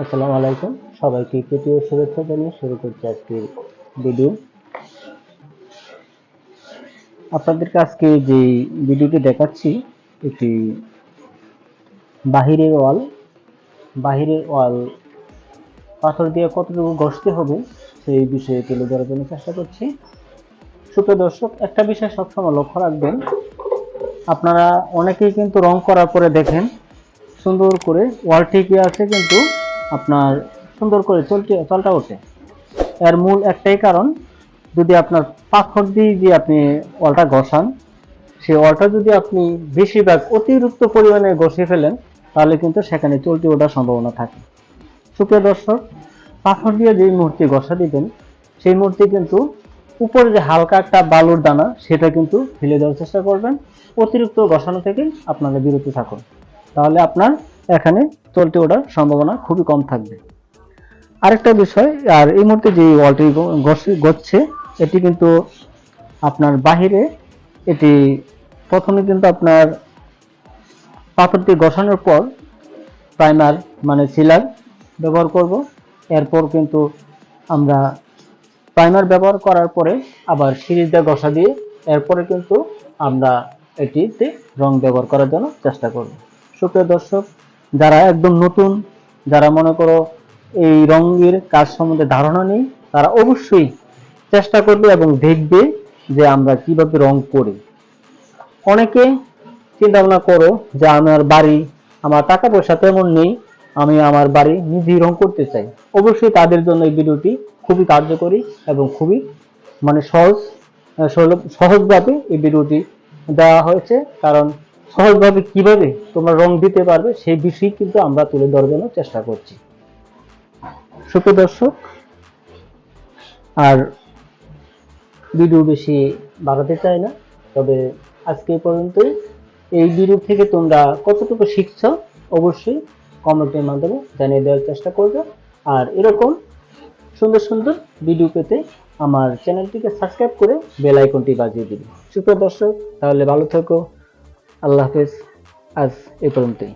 আসসালামু আলাইকুম। সবাইকে প্রীতীয় শুভেচ্ছা জানিয়ে শুরু করছি আজকের ভিডিও আপনাদেরকে আজকে যে ভিডিওটি দেখাচ্ছি, এটি বাহিরের ওয়াল। বাহিরের ওয়াল পাথর দিয়ে কতটুকু ঘষতে হবে, সেই বিষয়ে তুলে ধরার জন্য চেষ্টা করছি। সুপ্রিয় দর্শক, একটা বিষয় সবসময় লক্ষ্য রাখবেন, আপনারা অনেকেই কিন্তু রং করার পরে দেখেন, সুন্দর করে ওয়াল ঠিকই আছে কিন্তু সুন্দর করে চলতে চলটা ওঠে। এর মূল একটাই কারণ, যদি আপনার পাথর দিয়ে যে আপনি ওয়ালটা ঘষান, সেই ওয়ালটা যদি আপনি বেশিরভাগ অতিরিক্ত পরিমাণে ঘষে ফেলেন, তাহলে কিন্তু সেখানে চলতে ওঠার সম্ভাবনা থাকে। সুপ্রিয় দর্শক, পাথর দিয়ে যে মূর্তি ঘষা দিবেন, সেই মূর্তি কিন্তু উপরে যে হালকা একটা বালুর দানা, সেটা কিন্তু ফেলে দেওয়ার চেষ্টা করবেন। অতিরিক্ত ঘষানো থেকে আপনারা বিরত থাকুন। তাহলে আপনার এখানে চলতে ওঠার সম্ভাবনা খুবই কম থাকবে। আরেকটা বিষয়, আর এই মুহূর্তে যে ওয়ালটি গচ্ছে এটি কিন্তু আপনার বাহিরে, এটি প্রথমে কিন্তু আপনার পাথরটি গসানোর পর প্রাইমার মানে সিলার ব্যবহার করব। এরপর কিন্তু আমরা প্রাইমার ব্যবহার করার পরে আবার সিরিজ দিয়ে ঘষা দিয়ে এরপরে কিন্তু আমরা এটিতে রং ব্যবহার করার জন্য চেষ্টা করব। সুপ্রিয় দর্শক যারা একদম নতুন, যারা মনে করো এই রঙের কাজ সম্বন্ধে ধারণা নেই, তারা অবশ্যই চেষ্টা করবে এবং দেখবে যে আমরা কীভাবে রং করি। অনেকে চিন্তা ভাবনা করো যে আমার বাড়ি, আমার টাকা পয়সা তেমন নেই, আমি আমার বাড়ি নিজেই রং করতে চাই। অবশ্যই তাদের জন্য এই ভিডিওটি খুবই কার্যকরী এবং খুবই মানে সহজ, সহজভাবে এই ভিডিওটি দেওয়া হয়েছে, কারণ সহজভাবে কীভাবে তোমরা রং দিতে পারবে, সেই বিষয় কিন্তু আমরা তুলে ধরার জন্য চেষ্টা করছি। সুপ্রিয় দর্শক, আর ভিডিও বেশি বাড়াতে চাই না, তবে আজকে পর্যন্তই। এই ভিডিও থেকে তোমরা কতটুকু শিখছ, অবশ্যই কমেন্টের মাধ্যমে জানিয়ে দেওয়ার চেষ্টা করবে। আর এরকম সুন্দর সুন্দর ভিডিও পেতে আমার চ্যানেলটিকে সাবস্ক্রাইব করে বেল আইকনটি বাজিয়ে দিবে। সুপ্রিয় দর্শক, তাহলে ভালো থেকো। আল্লাহ হাফেজ আজ এই পর্যন্তই।